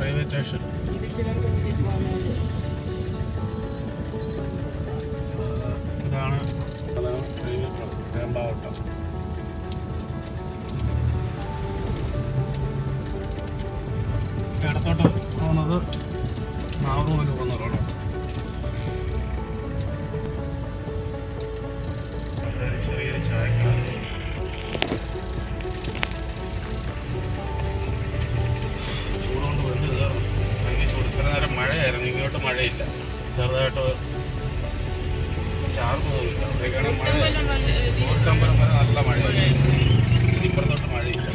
Station ഇതാണ്. Railway cross തേമ്പാവട്ടം ഇടത്തോട്ട് പോകുന്നത് നാഗൂര് ചെറുതായിട്ട് ചാർന്ന് പോകില്ല അവിടേക്കാണ് മഴ നല്ല മഴയായിരുന്നു. ഇപ്പുറത്തോട്ട് മഴയില്ല.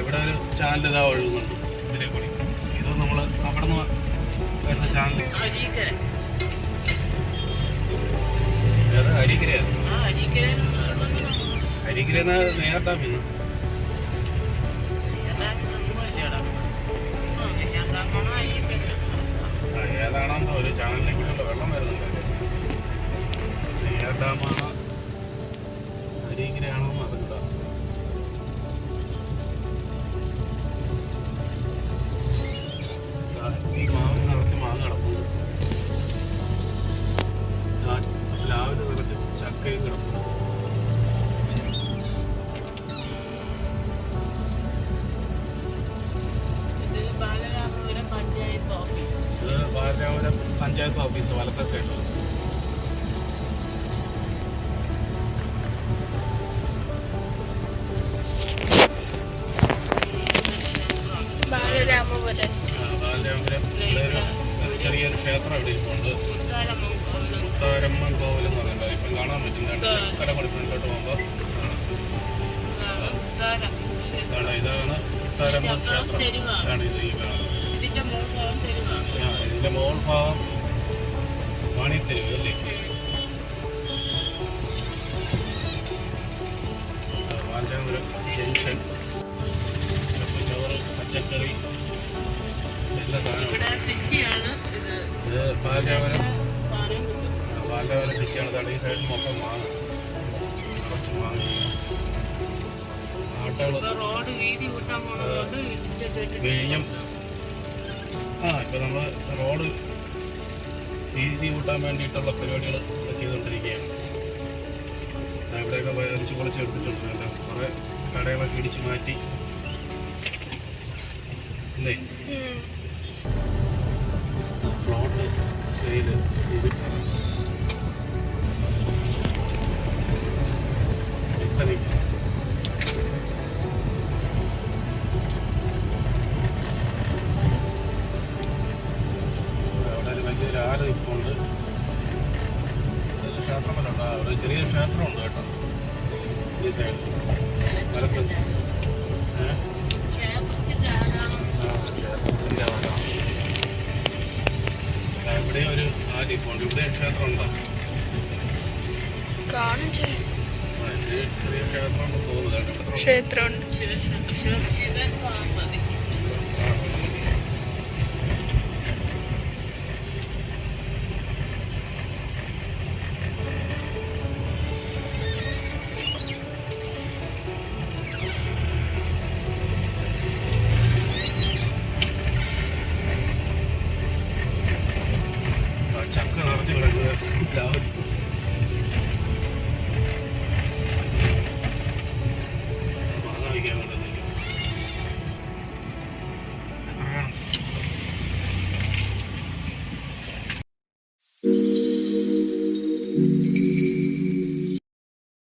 ഇവിടെ ഒരു ചാനൽ ഇതാ ഒഴുകുന്നുണ്ട്. ഇതിലേ കൂടി ഇത് നമ്മൾ അവിടെ നിന്ന് വരുന്ന ചാനൽ. അരീക്കര. അരിക്കരയാണ് അരിക്കര നേരത്തെ പിന്നെ ഏതാണെന്നോ ഒരു ചാനലിനെ കൂടിയുള്ള വെള്ളം വരുന്നുണ്ട്. നെയ്യാർ ഡാമാണോ അരിക്കരയാണോ പഞ്ചായത്ത് ഓഫീസ് വലത്തെ സൈഡിൽ ചെറിയൊരു ക്ഷേത്രം ഇവിടെ ഇരിപ്പുണ്ട്. മുത്താരമ്മ കോവിൽ എന്ന് പറയുന്നത്. ഇപ്പം കാണാൻ പറ്റുന്നുണ്ട് ചക്കര കൊടുക്കുന്നതിലോട്ട് പോകുമ്പോൾ ഇതാണ് ഇതാണ് മുത്താരമ്മൻ ക്ഷേത്രം. ഇതാണ് ഇത് ഈ കാണുന്നത്. ഇതിന്റെ മോൾ ഭാഗം വാണിത്തെരുവ് അല്ലേ? ബാലരാമപുരം ജംഗ്ഷൻ. ചപ്പ് ചോറ് പച്ചക്കറി എല്ലാ സാധനവും ഇത്. കിട്ടും. ബാലരാമപുരം സിറ്റിയാണ്. ഇതാണ് ഈ സൈഡിൽ മൊത്തം വാങ്ങും കുറച്ച് പോണതുകൊണ്ട് ഇടിച്ചിട്ടിട്ട് വിഴിഞ്ഞം ആ ഇപ്പം നമ്മൾ റോഡ് വീതി കൂട്ടാൻ വേണ്ടിയിട്ടുള്ള പരിപാടികൾ ചെയ്തുകൊണ്ടിരിക്കുകയാണ്. ഇവിടെയൊക്കെ വലിച്ചു പൊളിച്ച് എടുത്തിട്ടുണ്ട് കണ്ടോ കുറേ കടകളൊക്കെ ഇടിച്ച് മാറ്റി. അല്ലേ ഫ്ലോട്ട് സെയിൽ വിൽപ്പന ആ ഒരു ചെറിയ ക്ഷേത്രമുണ്ട് കേട്ടോ. ഈ സൈഡ് വലത്ത് ഇവിടെ ഒരു ആലിപ്പുണ്ട് ഇവിടെ ക്ഷേത്രം ഉണ്ടോ കാണും ചെറിയ ക്ഷേത്രമുണ്ട് തോന്നുന്നു ക്ഷേത്രമുണ്ട്. ശിവക്ഷേത്രം. ശിവ പാർവതി.